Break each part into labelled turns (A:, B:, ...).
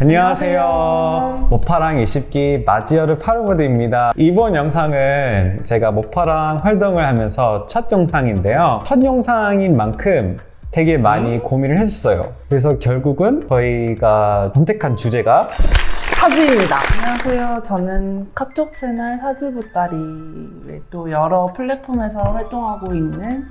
A: 안녕하세요. 모파랑 20기 마지어르 파르보드입니다. 이번 영상은 제가 모파랑 활동을 하면서 첫 영상인데요. 첫 영상인 만큼 되게 많이 고민을 했어요. 그래서 결국은 저희가 선택한 주제가
B: 사주입니다. 안녕하세요. 저는 카톡 채널 사주보따리 외또 여러 플랫폼에서 활동하고 있는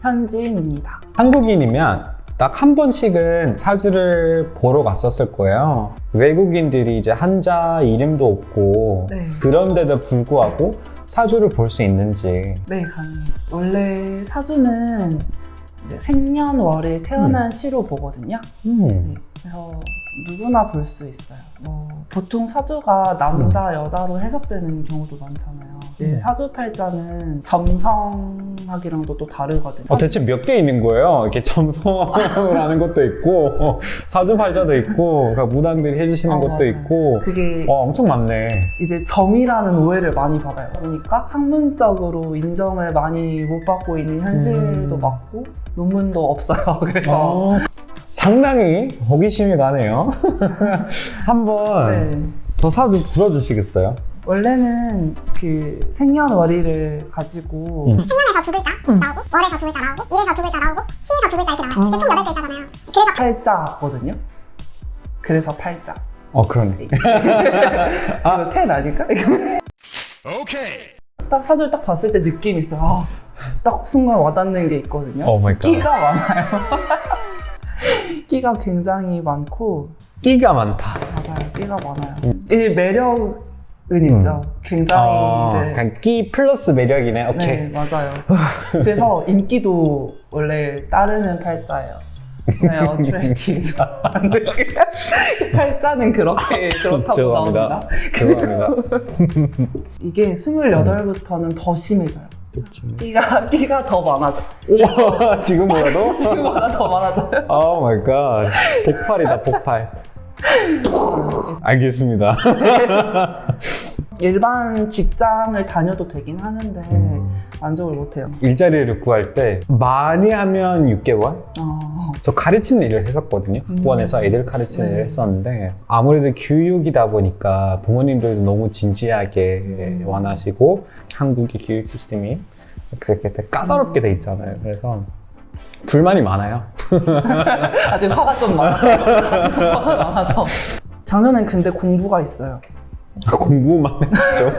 B: 현지인입니다.
A: 한국인이면 딱 한 번씩은 사주를 보러 갔었을 거예요. 외국인들이 이제 한자 이름도 없고
B: 네.
A: 그런데도 불구하고 사주를 볼 수 있는지
B: 네, 가능해요. 원래 사주는 이제 생년월일 태어난
A: 음.
B: 시로 보거든요.
A: 음.
B: 네, 그래서 누구나 볼 수 있어요. 뭐 보통 사주가 남자, 여자로 해석되는 경우도 많잖아요. 근데
A: 음.
B: 사주 팔자는 점성학이랑도 또 다르거든요.
A: 어, 대체 몇 개 있는 거예요? 이렇게 점성을 하는 것도 있고, 사주팔자도 있고, 그러니까 무당들이 해주시는
B: 어,
A: 것도
B: 맞아요.
A: 있고,
B: 그게
A: 와, 엄청 많네.
B: 이제 점이라는 오해를 많이 받아요. 그러니까 학문적으로 인정을 많이 못 받고 있는 현실도
A: 음.
B: 맞고 논문도 없어요. 그래서
A: 어, 상당히 호기심이 가네요. 한번
B: 네.
A: 저 사주 불어주시겠어요?
B: 원래는 그 생년월일을 가지고
A: 음.
C: 생년에서 두 글자 나오고 월에서 두 글자 나오고 일에서 두 글자 나오고 시에서 두 글자 이렇게 나와요. 근데 총 여덟 글자잖아요. 그래서
B: 팔자거든요. 그래서 팔자.
A: 어, 그러네.
B: 아, 이거 텐 아닐까? 딱 사주를 딱 봤을 때 느낌이 있어요. 아, 딱 순간 와닿는 게 있거든요.
A: 오 마이 갓.
B: 끼가 많아요. 끼가 굉장히 많고
A: 끼가 많다.
B: 맞아요. 끼가 많아요.
A: 음.
B: 이 매력은 있죠. 굉장히
A: 어,
B: 이제
A: 그냥 끼 플러스 매력이네. 오케이.
B: 네 맞아요. 그래서 인기도 원래 따르는 팔자예요. 네, 어트랙티브. 팔자는 그렇게 그렇다고
A: 죄송합니다.
B: 나옵니다.
A: 죄송합니다.
B: 이게 28부터는 더 심해져요. 끼가 끼가 더 많아져.
A: 우와, 지금 뭐라도?
B: 지금보다 더 많아져요.
A: 오 마이 갓. 복팔이다, 복팔. 알겠습니다.
B: 일반 직장을 다녀도 되긴 하는데
A: 음.
B: 만족을 못해요.
A: 일자리를 구할 때 많이 하면 6개월?
B: 어,
A: 저 가르치는 일을 했었거든요.
B: 음.
A: 학원에서 애들 가르치는
B: 네.
A: 일을 했었는데 아무래도 교육이다 보니까 부모님들도 너무 진지하게
B: 음.
A: 원하시고 한국의 교육 시스템이 그렇게 까다롭게 돼 있잖아요. 그래서 불만이 많아요.
B: 아직 화가 좀 많아서 작년엔 근데 공부가 있어요.
A: 공부만 했죠.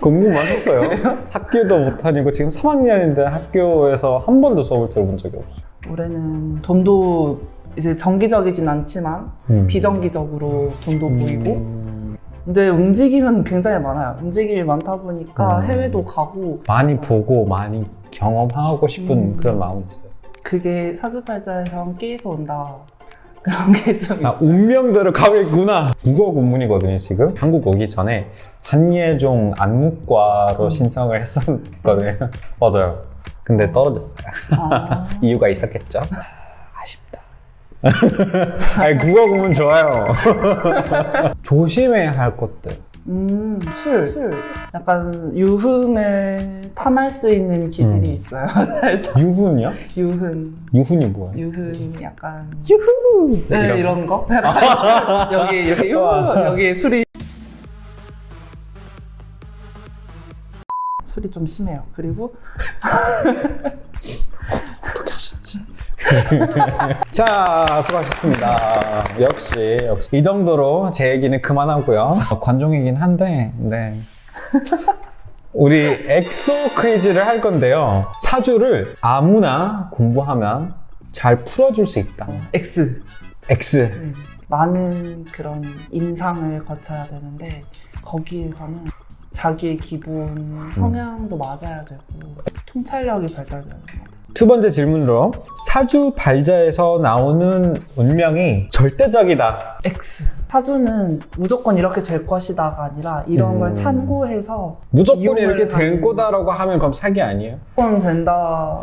A: 공부만 했어요. 학교도 못 다니고 지금 3학년인데 학교에서 한 번도 수업을 들어본 적이 없어요.
B: 올해는 돈도 이제 정기적이진 않지만
A: 음.
B: 비정기적으로 돈도 보이고
A: 음,
B: 이제 움직임은 굉장히 많아요. 움직임이 많다 보니까
A: 음.
B: 해외도 가고
A: 많이 보고 많이 경험하고 싶은
B: 음.
A: 그런 마음이 있어요.
B: 그게 사주팔자에서 끼에서 온다 그런 게좀
A: 아,
B: 있어요.
A: 운명대로 가겠구나. 국어 공문이거든요, 지금. 한국 오기 전에 한예종 안무과로
B: 음.
A: 신청을 했었거든요. 맞아요. 근데 떨어졌어요.
B: 아,
A: 이유가 있었겠죠? 아쉽다. 아니, 국어 공문 좋아요. 조심해야 할 것들.
B: 음, 술. 술. 약간 유흥을 탐할 수 있는 기질이
A: 음.
B: 있어요. 살짝.
A: 유훈이요?
B: 유흥.
A: 유훈이 뭐야?
B: 유흥 약간
A: 유후!
B: 네,
A: 이런
B: 이런 거? 약간 여기 이렇게 유 여기 술이 술이 좀 심해요. 그리고
A: 어떻게 하셨지? 자, 수고하셨습니다. 역시, 역시. 이 정도로 제 얘기는 그만하고요. 어, 관종 이긴 한데, 네. 우리 엑소 퀴즈를 할 건데요. 사주를 아무나 공부하면 잘 풀어줄 수 있다.
B: X
A: X.
B: 네. 많은 그런 임상을 거쳐야 되는데 거기에서는 자기의 기본 성향도 맞아야 되고 통찰력이 발달돼야 됩니다.
A: 두 번째 질문으로 사주 발자에서 나오는 운명이 절대적이다.
B: X 사주는 무조건 이렇게 될 것이다가 아니라 이런
A: 음.
B: 걸 참고해서
A: 무조건 이렇게 될 거다라고 하면 그럼 사기 아니에요?
B: 무조건 된다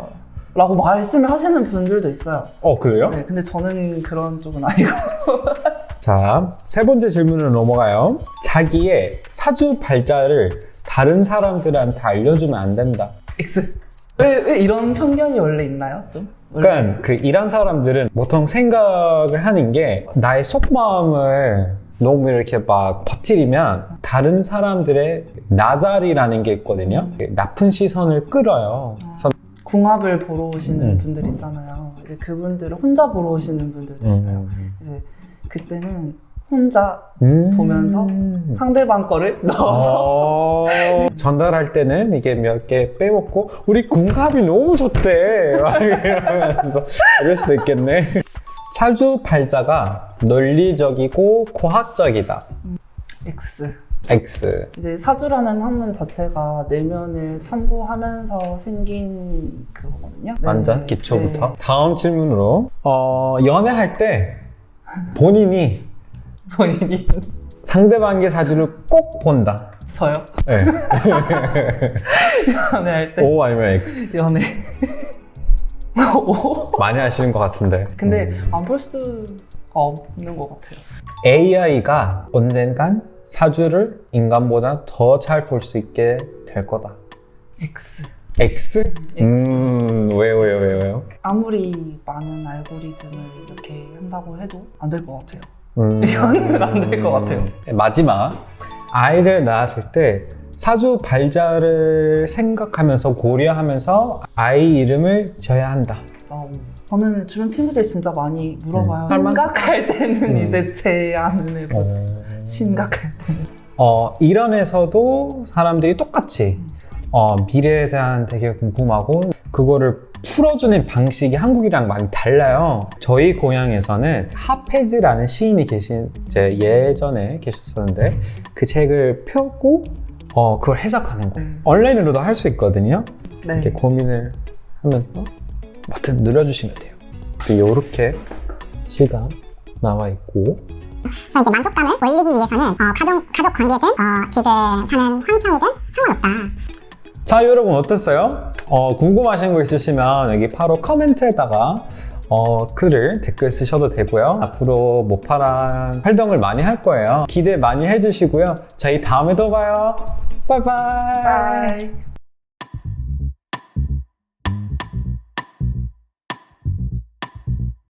B: 라고 말씀을 하시는 분들도 있어요.
A: 어, 그래요?
B: 네, 근데 저는 그런 쪽은 아니고
A: 자, 세 번째 질문으로 넘어가요. 자기의 사주 발자를 다른 사람들한테 알려주면 안 된다.
B: X 왜, 왜 이런 편견이 원래 있나요? 좀? 원래?
A: 그러니까 그 이란 사람들은 보통 생각을 하는 게 나의 속마음을 너무 이렇게 막 퍼뜨리면 다른 사람들의 나잘이라는 게 있거든요. 나쁜 시선을 끌어요. 그래서
B: 궁합을 보러 오시는
A: 음.
B: 분들 있잖아요. 이제 그분들을 혼자 보러 오시는 분들도 있어요.
A: 음.
B: 이제 그때는 혼자
A: 음.
B: 보면서 상대방 거를 넣어서
A: 어, 전달할 때는 이게 몇 개 빼먹고 우리 궁합이 너무 좋대 막 이러면서 이럴 수도 있겠네 사주 팔자가 논리적이고 과학적이다
B: X.
A: X
B: 이제 사주라는 학문 자체가 내면을 탐구하면서 생긴 그거거든요. 네.
A: 완전 기초부터
B: 네.
A: 다음 질문으로 어, 연애할 때 본인이
B: 본인이
A: 상대방의 사주를 꼭 본다
B: 저요?
A: 네.
B: 연애할 때
A: O 아니면 X
B: 연애. 오.
A: 많이 하시는 것 같은데
B: 근데
A: 음.
B: 안볼 수가 없는 것 같아요.
A: AI가 언젠간 사주를 인간보다 더 잘 볼 수 있게 될 거다.
B: X.
A: X? 음, 왜요, 왜요, 왜요, 왜요?
B: 아무리 많은 알고리즘을 이렇게 한다고 해도 안 될 것 같아요.
A: 음,
B: 이거는 안 될 것 같아요.
A: 마지막. 아이를 낳았을 때 사주 발자를 생각하면서 고려하면서 아이 이름을 지어야 한다.
B: 그래서 저는 주변 친구들 진짜 많이 물어봐요.
A: 음.
B: 심각할 때는
A: 음.
B: 이제 제 안을 해보자.
A: 어,
B: 심각할 때는.
A: 어, 이란에서도 사람들이 똑같이 어, 미래에 대한 되게 궁금하고 그거를 풀어주는 방식이 한국이랑 많이 달라요. 저희 고향에서는 하페즈라는 시인이 계신 이제 예전에 계셨었는데 그 책을 펴고 어, 그걸 해석하는 거.
B: 음.
A: 온라인으로도 할 수 있거든요.
B: 네.
A: 이렇게 고민을 하면서 버튼 눌러주시면 돼요. 이렇게 시가 나와 있고
C: 이제 만족감을 올리기 위해서는 어, 가족 가족 관계든 어, 지금 사는 환경이든 상관없다.
A: 자 여러분 어땠어요? 어, 궁금하신 거 있으시면 여기 바로 코멘트에다가 어, 글을 댓글 쓰셔도 되고요. 앞으로 모파랑 활동을 많이 할 거예요. 기대 많이 해주시고요. 저희 다음에 또 봐요. 바이바이.
B: 바이.